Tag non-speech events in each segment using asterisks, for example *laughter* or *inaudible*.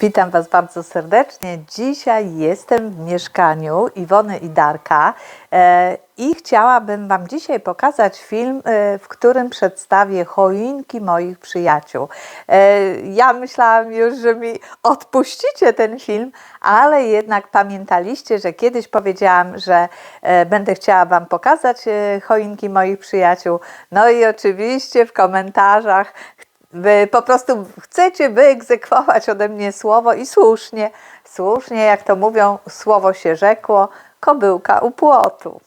Witam Was bardzo serdecznie. Dzisiaj jestem w mieszkaniu Iwony i Darka e, i chciałabym Wam dzisiaj pokazać film, e, w którym przedstawię choinki moich przyjaciół. E, ja myślałam już, że mi odpuścicie ten film, ale jednak pamiętaliście, że kiedyś powiedziałam, że będę chciała Wam pokazać choinki moich przyjaciół. No i oczywiście w komentarzach Wy po prostu chcecie wyegzekwować ode mnie słowo i słusznie, słusznie, jak to mówią, słowo się rzekło, kobyłka u płotu.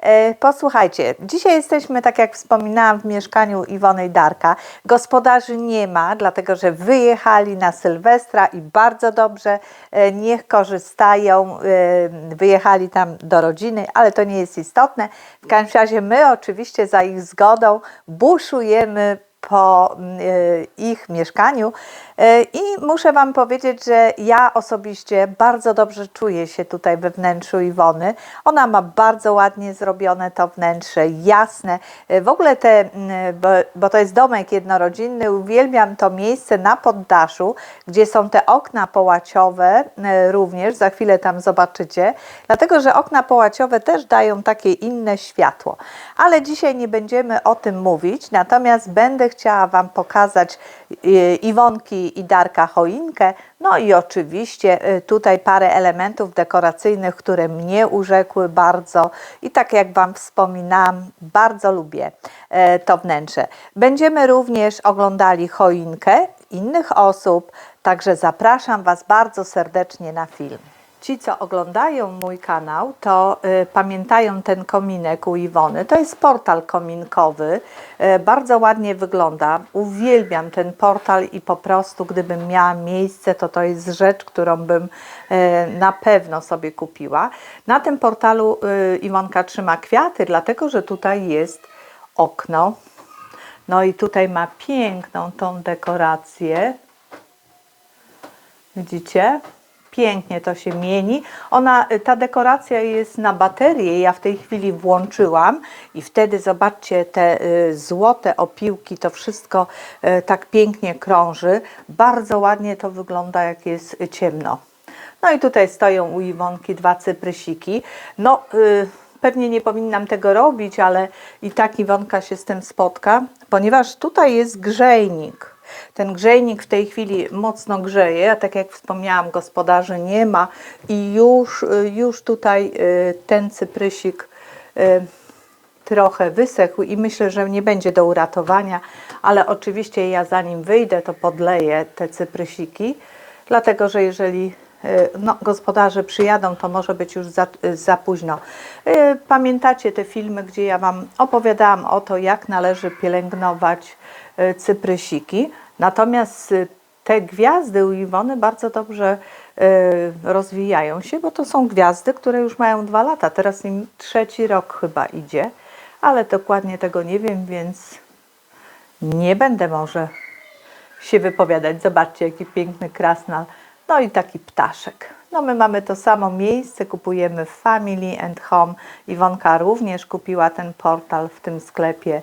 E, Posłuchajcie, dzisiaj jesteśmy, tak jak wspominałam, w mieszkaniu Iwony Darka. Gospodarzy nie ma, dlatego że wyjechali na Sylwestra i bardzo dobrze, e, niech korzystają. e, Wyjechali tam do rodziny, ale to nie jest istotne. W każdym razie my oczywiście za ich zgodą buszujemy po mm, e, ich mieszkaniu E, i muszę Wam powiedzieć, że ja osobiście bardzo dobrze czuję się tutaj we wnętrzu Iwony. Ona ma bardzo ładnie zrobione to wnętrze, jasne. E, W ogóle te, mm, bo, bo to jest domek jednorodzinny, uwielbiam to miejsce na poddaszu, gdzie są te okna połaciowe również, za chwilę tam zobaczycie, dlatego że okna połaciowe też dają takie inne światło. Ale dzisiaj nie będziemy o tym mówić, natomiast będę chciała Wam pokazać e, Iwonki i Darka choinkę, no i oczywiście e, tutaj parę elementów dekoracyjnych, które mnie urzekły bardzo i tak jak Wam wspominałam, bardzo lubię e, to wnętrze. Będziemy również oglądali choinkę innych osób, także zapraszam Was bardzo serdecznie na film. Ci, co oglądają mój kanał, to y, pamiętają ten kominek u Iwony. To jest portal kominkowy. Y, bardzo ładnie wygląda. Uwielbiam ten portal i po prostu, gdybym miała miejsce, to to jest rzecz, którą bym y, na pewno sobie kupiła. Na tym portalu y, Iwonka trzyma kwiaty, dlatego że tutaj jest okno. No i tutaj ma piękną tą dekorację. Widzicie? Pięknie to się mieni. Ona, ta dekoracja jest na baterię. Ja w tej chwili włączyłam i wtedy zobaczcie te y, złote opiłki, to wszystko y, tak pięknie krąży. Bardzo ładnie to wygląda, jak jest ciemno. No i tutaj stoją u Iwonki dwa cyprysiki. No, y, pewnie nie powinnam tego robić, ale i tak Iwonka się z tym spotka, ponieważ tutaj jest grzejnik. Ten grzejnik w tej chwili mocno grzeje, a tak jak wspomniałam, gospodarzy nie ma i już, y, już tutaj y, ten cyprysik y, trochę wysechł i myślę, że nie będzie do uratowania, ale oczywiście ja zanim wyjdę, to podleję te cyprysiki, dlatego że jeżeli no, gospodarze przyjadą, to może być już za, za późno. Y, Pamiętacie te filmy, gdzie ja Wam opowiadałam o to, jak należy pielęgnować y, cyprysiki. Natomiast te gwiazdy u Iwony bardzo dobrze rozwijają się, bo to są gwiazdy, które już mają dwa lata. Teraz im trzeci rok chyba idzie, ale dokładnie tego nie wiem, więc nie będę może się wypowiadać. Zobaczcie, jaki piękny krasnal. No i taki ptaszek. No my mamy to samo miejsce, kupujemy w Family and Home. Iwonka również kupiła ten portal w tym sklepie.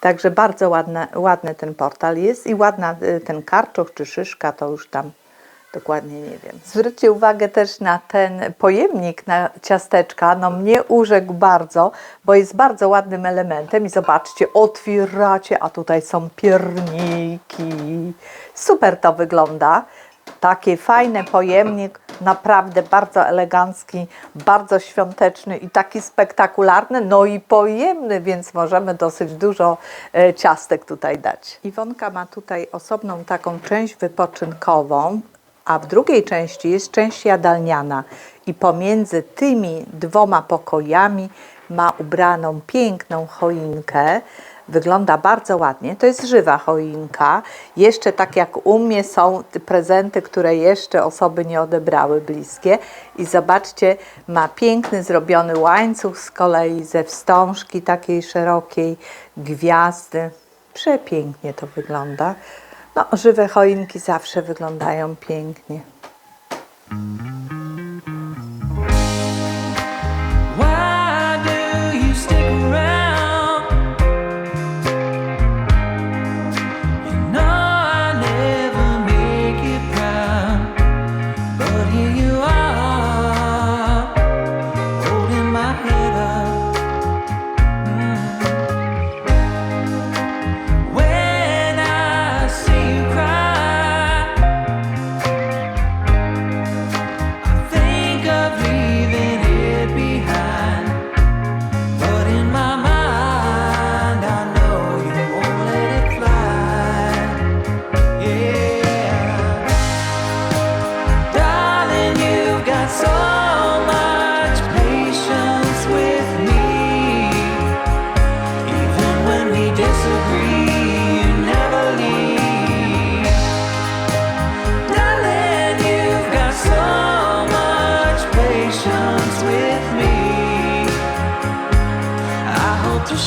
Także bardzo ładne, ładny ten portal jest i ładna y, ten karczoch czy szyszka, to już tam dokładnie nie wiem. Zwróćcie uwagę też na ten pojemnik na ciasteczka. No mnie urzekł bardzo, bo jest bardzo ładnym elementem i zobaczcie, otwieracie, a tutaj są pierniki. Super to wygląda. Taki fajny pojemnik, naprawdę bardzo elegancki, bardzo świąteczny i taki spektakularny, no i pojemny, więc możemy dosyć dużo e, ciastek tutaj dać. Iwonka ma tutaj osobną taką część wypoczynkową, a w drugiej części jest część jadalniana i pomiędzy tymi dwoma pokojami ma ubraną piękną choinkę. Wygląda bardzo ładnie. To jest żywa choinka. Jeszcze tak jak u mnie są prezenty, które jeszcze osoby nie odebrały bliskie. I zobaczcie, ma piękny zrobiony łańcuch z kolei ze wstążki takiej szerokiej, gwiazdy. Przepięknie to wygląda. No, żywe choinki zawsze wyglądają pięknie.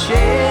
share.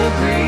disagree.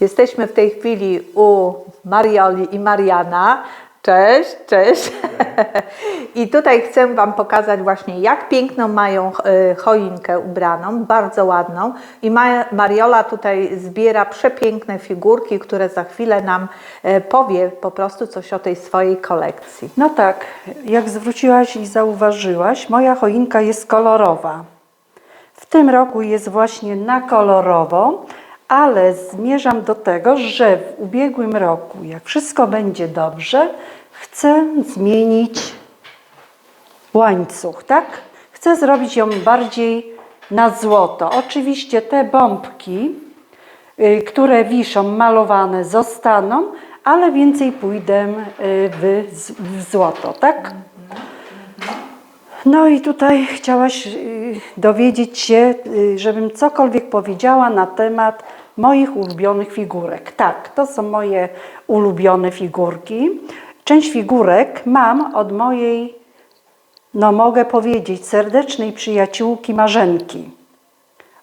Jesteśmy w tej chwili u Marioli i Mariana. Cześć, cześć. I tutaj chcę Wam pokazać właśnie, jak piękną mają e, choinkę ubraną, bardzo ładną. I Ma- Mariola tutaj zbiera przepiękne figurki, które za chwilę nam e, powie po prostu coś o tej swojej kolekcji. No tak, jak zwróciłaś i zauważyłaś, moja choinka jest kolorowa. W tym roku jest właśnie na kolorowo, ale zmierzam do tego, że w ubiegłym roku, jak wszystko będzie dobrze, chcę zmienić łańcuch, tak? Chcę zrobić ją bardziej na złoto. Oczywiście te bombki, y, które wiszą malowane zostaną, ale więcej pójdę y, w, w złoto, tak? No i tutaj chciałaś y, dowiedzieć się, żebym cokolwiek powiedziała na temat moich ulubionych figurek. Tak, to są moje ulubione figurki. Część figurek mam od mojej, no mogę powiedzieć, serdecznej przyjaciółki Marzenki.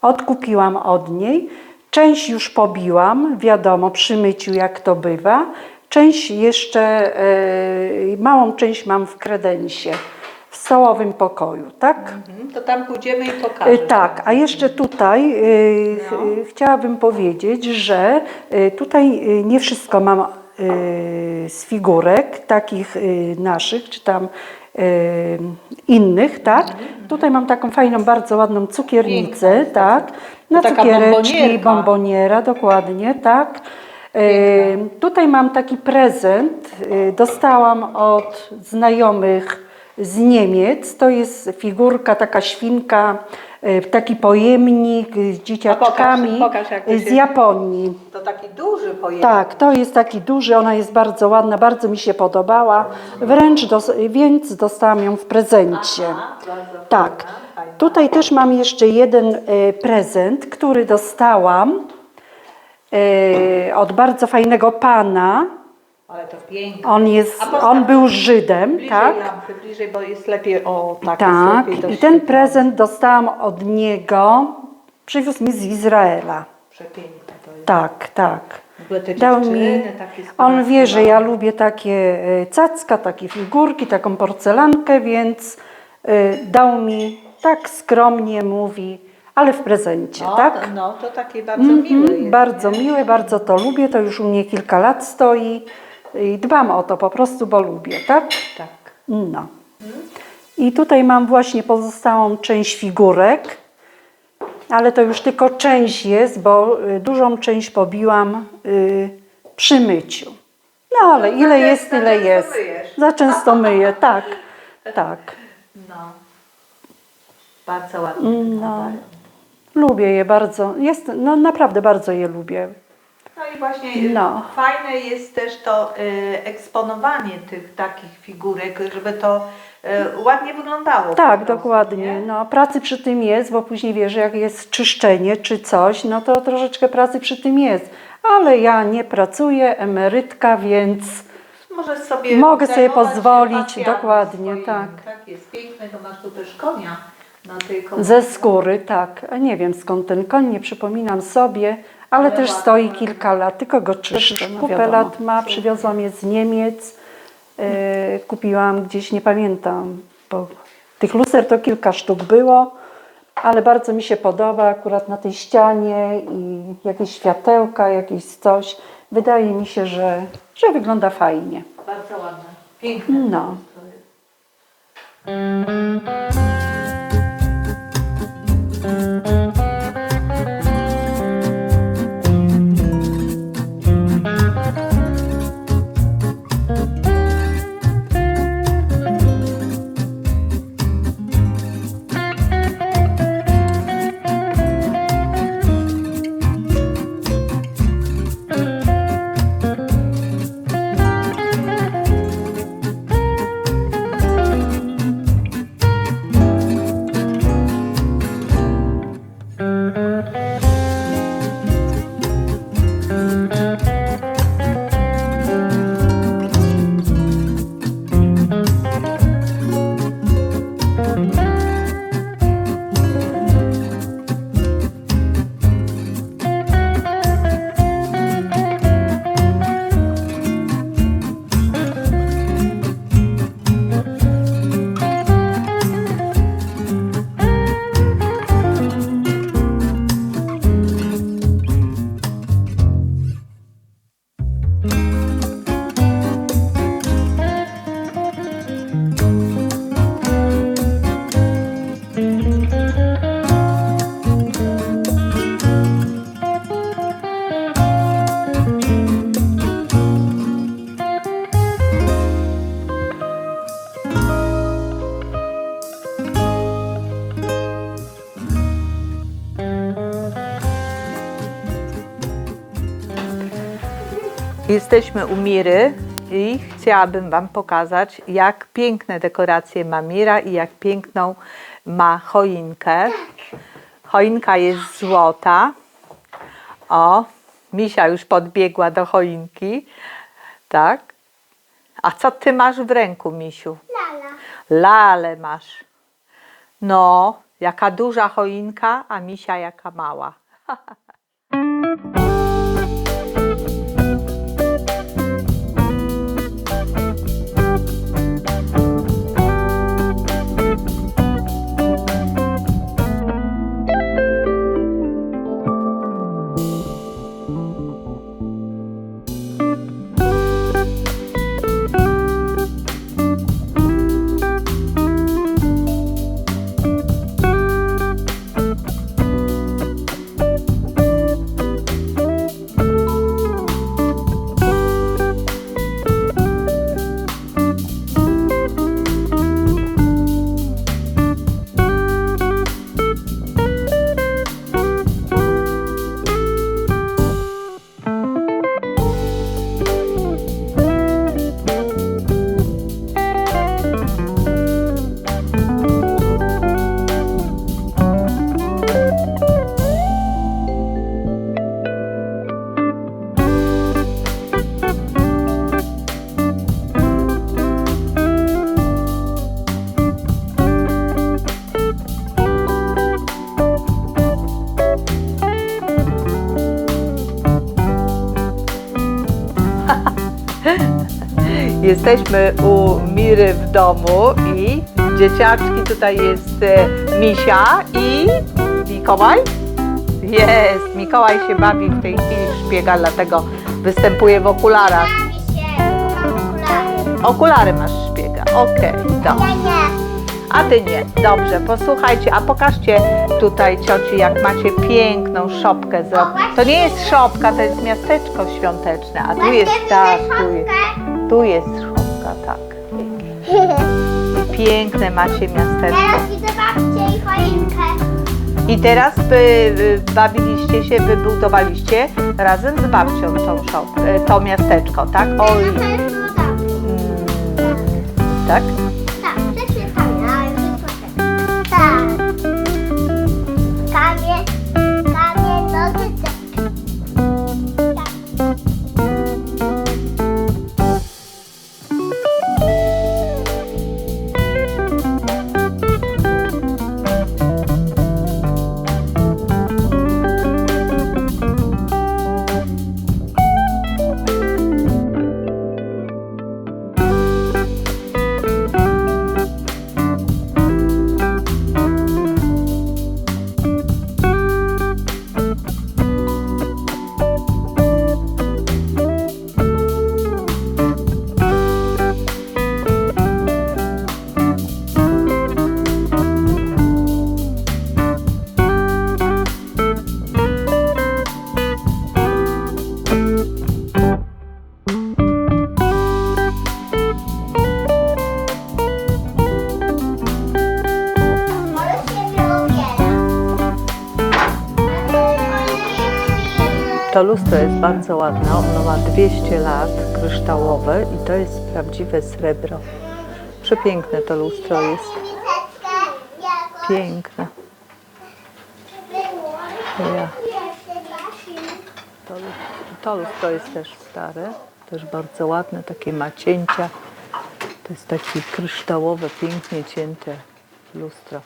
Odkupiłam od niej. Część już pobiłam, wiadomo, przy myciu jak to bywa. Część jeszcze, e, małą część mam w kredensie, w stołowym pokoju, tak? To tam pójdziemy i E, pokażemy. Tak, a jeszcze tutaj e, ch- e, chciałabym powiedzieć, że tutaj nie wszystko mam z figurek takich naszych, czy tam innych, tak? Tutaj mam taką fajną, bardzo ładną cukiernicę, Piękną, tak? Na cukiereczki, bomboniera, dokładnie, tak? E, tutaj mam taki prezent, dostałam od znajomych z Niemiec. To jest figurka, taka świnka, e, taki pojemnik z dzieciaczkami pokaż, pokaż, e, z Japonii. To taki duży pojemnik. Tak, to jest taki duży, ona jest bardzo ładna, bardzo mi się podobała, wręcz dos, więc dostałam ją w prezencie. bardzo Tak. fajna. Tutaj też mam jeszcze jeden e, prezent, który dostałam od bardzo fajnego pana. Ale to piękne. On, jest, on był Żydem, bliżej tak? lampy, bliżej, bo jest lepiej, o tak, Tak, lepiej i ten prezent dostałam od niego, przywiózł mi z Izraela. Przepiękne to jest. Tak, tak. Dał mi, on wie, że ja lubię takie e, cacka, takie figurki, taką porcelankę, więc e, dał mi tak skromnie mówi, ale w prezencie, no, tak? To, no, to takie bardzo Mhm, miłe jest. Bardzo miłe, bardzo to lubię, to już u mnie kilka lat stoi i dbam o to po prostu, bo lubię, tak? Tak. No. I tutaj mam właśnie pozostałą część figurek, ale to już tylko część jest, bo y, dużą część pobiłam y, przy myciu. No ale No, ile za jest, tyle jest. myjesz. Za często myję, tak, tak. No. Bardzo ładnie No. Lubię je bardzo, jest, no naprawdę bardzo je lubię. No i właśnie No. fajne jest też to y, eksponowanie tych takich figurek, żeby to y, ładnie wyglądało. Tak, prostu, dokładnie. nie? No, pracy przy tym jest, bo później wiesz, jak jest czyszczenie czy coś, no to troszeczkę pracy przy tym jest. Ale ja nie pracuję, emerytka, więc Możesz sobie Mogę sobie pozwolić, dokładnie, swoimi. tak. Tak, jest piękny, to masz tu też konia na tej kolekcji. ze skóry, tak. A Nie wiem skąd ten koń, nie przypominam sobie, ale też stoi kilka lat, tylko go czyszczę. no Kupę wiadomo. lat ma, przywiozłam je z Niemiec, e, kupiłam gdzieś, nie pamiętam, bo tych luster to kilka sztuk było. ale bardzo mi się podoba akurat na tej ścianie i jakieś światełka, jakieś coś. Wydaje mi się, że, że wygląda fajnie. Bardzo ładne. Piękne. No. Jesteśmy u Miry i chciałabym Wam pokazać, jak piękne dekoracje ma Mira i jak piękną ma choinkę. Choinka jest złota. O, Misia już podbiegła do choinki. Tak. A co ty masz w ręku, Misiu? Lala. Lale masz. No, jaka duża choinka, a Misia jaka mała. *laughs* Jesteśmy u Miry w domu i dzieciaczki tutaj jest e, Misia i Mikołaj. Jest, Mikołaj się bawi w tej chwili w szpiega, dlatego występuje w okularach. Bawi się. Okulary. Okulary masz szpiega, okej, dobrze. Ja nie. A ty nie, dobrze, posłuchajcie, a pokażcie tutaj cioci, jak macie piękną szopkę zrobioną. To nie jest szopka, to jest miasteczko świąteczne, a tu jest tak, tu jest, tu jest szopka, tak. Piękne macie miasteczko. Teraz widzę babcię i choinkę. I teraz by, y, bawiliście się, wybudowaliście razem z babcią tą szopkę, to miasteczko, tak? Oj, mm, tak? Tak, To lustro jest bardzo ładne. Ono ma 200 lat, kryształowe i to jest prawdziwe srebro. Przepiękne to lustro jest. Piękne. Ja. To, to lustro jest też stare, też bardzo ładne, takie ma cięcia. To jest takie kryształowe, pięknie cięte lustro.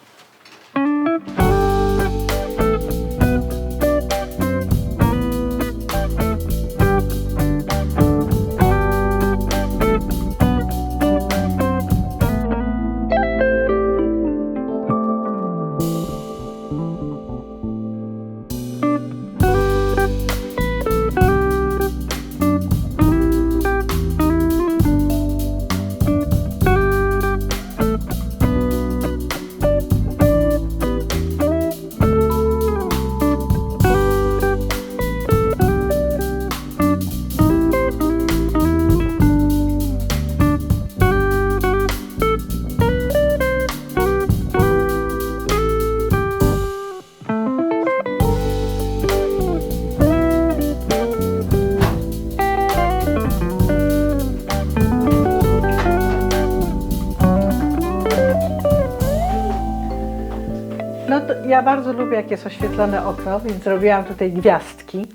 No ja bardzo lubię, jak jest oświetlone okno, więc zrobiłam tutaj gwiazdki,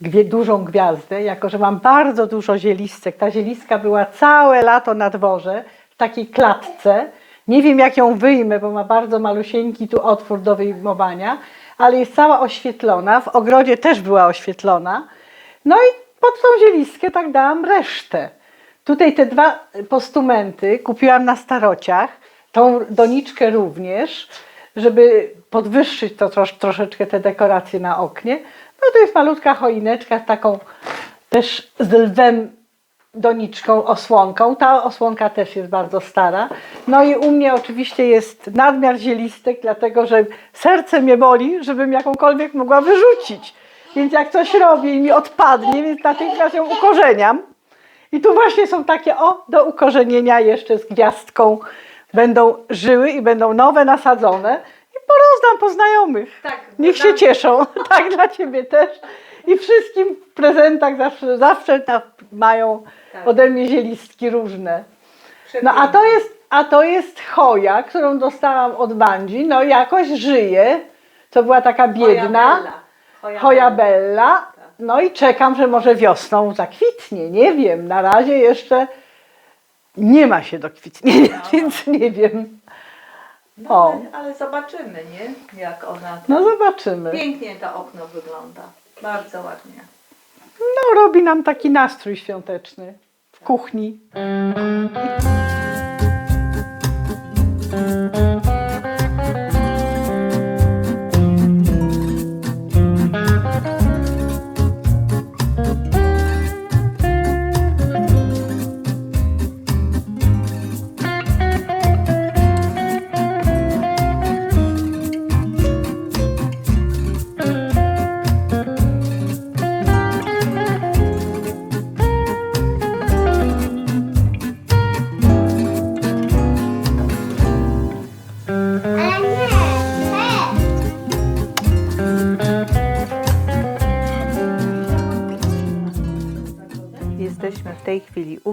gwie, dużą gwiazdę, jako że mam bardzo dużo zielistek. Ta zielistka była całe lato na dworze, w takiej klatce. Nie wiem, jak ją wyjmę, bo ma bardzo malusieńki tu otwór do wyjmowania, ale jest cała oświetlona. W ogrodzie też była oświetlona. No i pod tą zielistkę tak dałam resztę. Tutaj te dwa postumenty kupiłam na starociach, tą doniczkę również, żeby podwyższyć to trosz, troszeczkę te dekoracje na oknie. No to jest malutka choineczka z taką też z lwem doniczką, osłonką. Ta osłonka też jest bardzo stara. No i u mnie oczywiście jest nadmiar zielistek, dlatego że serce mnie boli, żebym jakąkolwiek mogła wyrzucić. Więc jak coś robię i mi odpadnie, więc natychmiast ją ukorzeniam. I tu właśnie są takie, o, do ukorzenienia jeszcze z gwiazdką. Będą żyły i będą nowe nasadzone. I porozdam po znajomych. Tak, Niech się cieszą. *laughs* tak, dla Ciebie też. I wszystkim w prezentach zawsze, zawsze mają ode mnie zielistki różne. No a to jest, a to jest choja, którą dostałam od Bandzi. No jakoś żyje. To była taka biedna. Choja Bella. No i czekam, że może wiosną zakwitnie. Nie wiem, na razie jeszcze nie ma się do kwitnienia, więc nie wiem. O, Ale zobaczymy, nie? Jak ona. no zobaczymy. Pięknie to okno wygląda. Bardzo ładnie. No robi nam taki nastrój świąteczny w kuchni.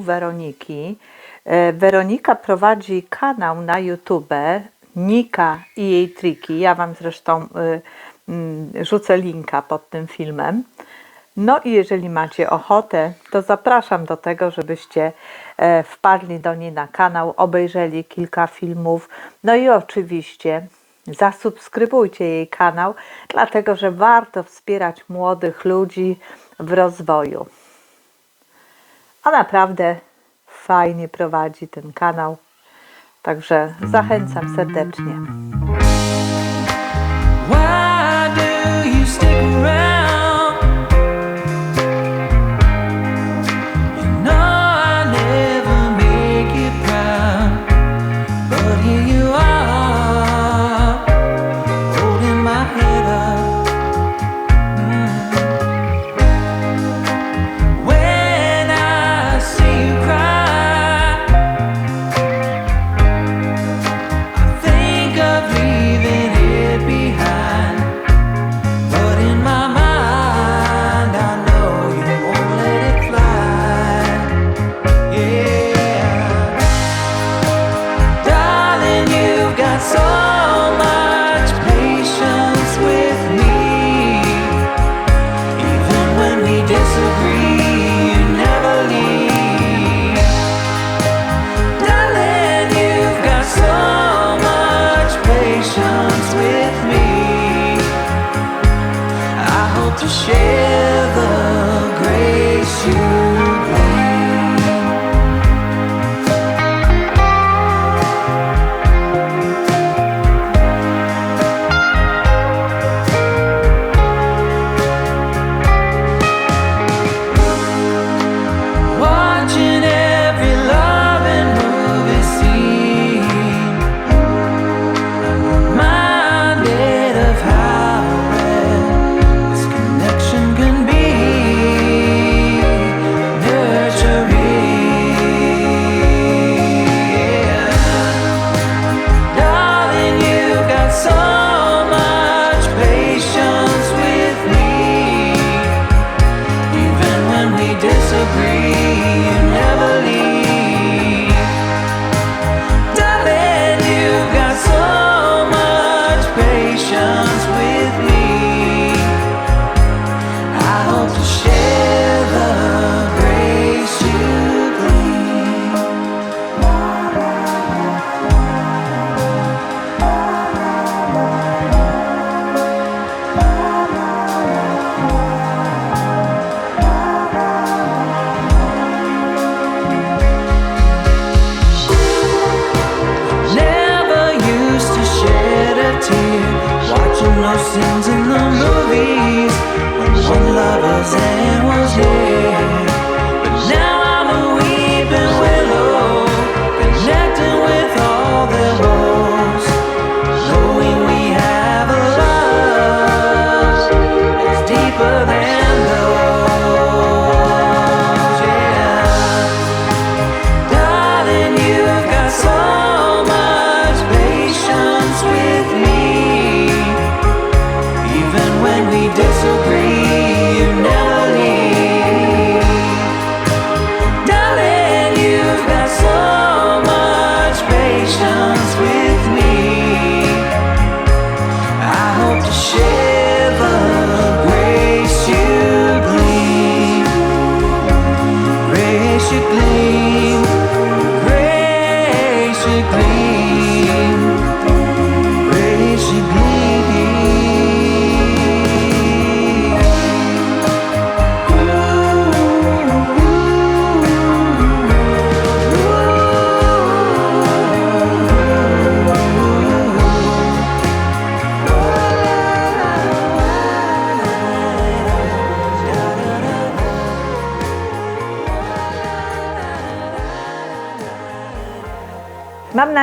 Weroniki. E, Weronika prowadzi kanał na YouTube Nika i jej triki. Ja Wam zresztą y, mm, rzucę linka pod tym filmem. No i jeżeli macie ochotę, to zapraszam do tego, żebyście e, wpadli do niej na kanał, obejrzeli kilka filmów. No i oczywiście zasubskrybujcie jej kanał, dlatego że warto wspierać młodych ludzi w rozwoju. A naprawdę fajnie prowadzi ten kanał. Także zachęcam serdecznie.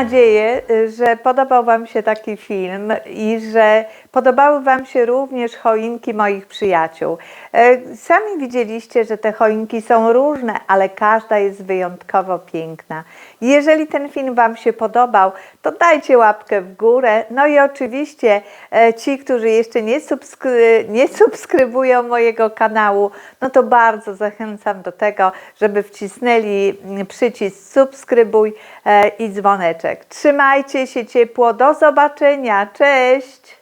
nadzieję, y, że podobał Wam się taki film i że podobały Wam się również choinki moich przyjaciół. E, sami widzieliście, że te choinki są różne, ale każda jest wyjątkowo piękna. Jeżeli ten film Wam się podobał, to dajcie łapkę w górę. No i oczywiście e, ci, którzy jeszcze nie, subskry nie subskrybują mojego kanału, no to bardzo zachęcam do tego, żeby wcisnęli przycisk subskrybuj e, i dzwoneczek. Trzymajcie się ciepło, do zobaczenia, cześć!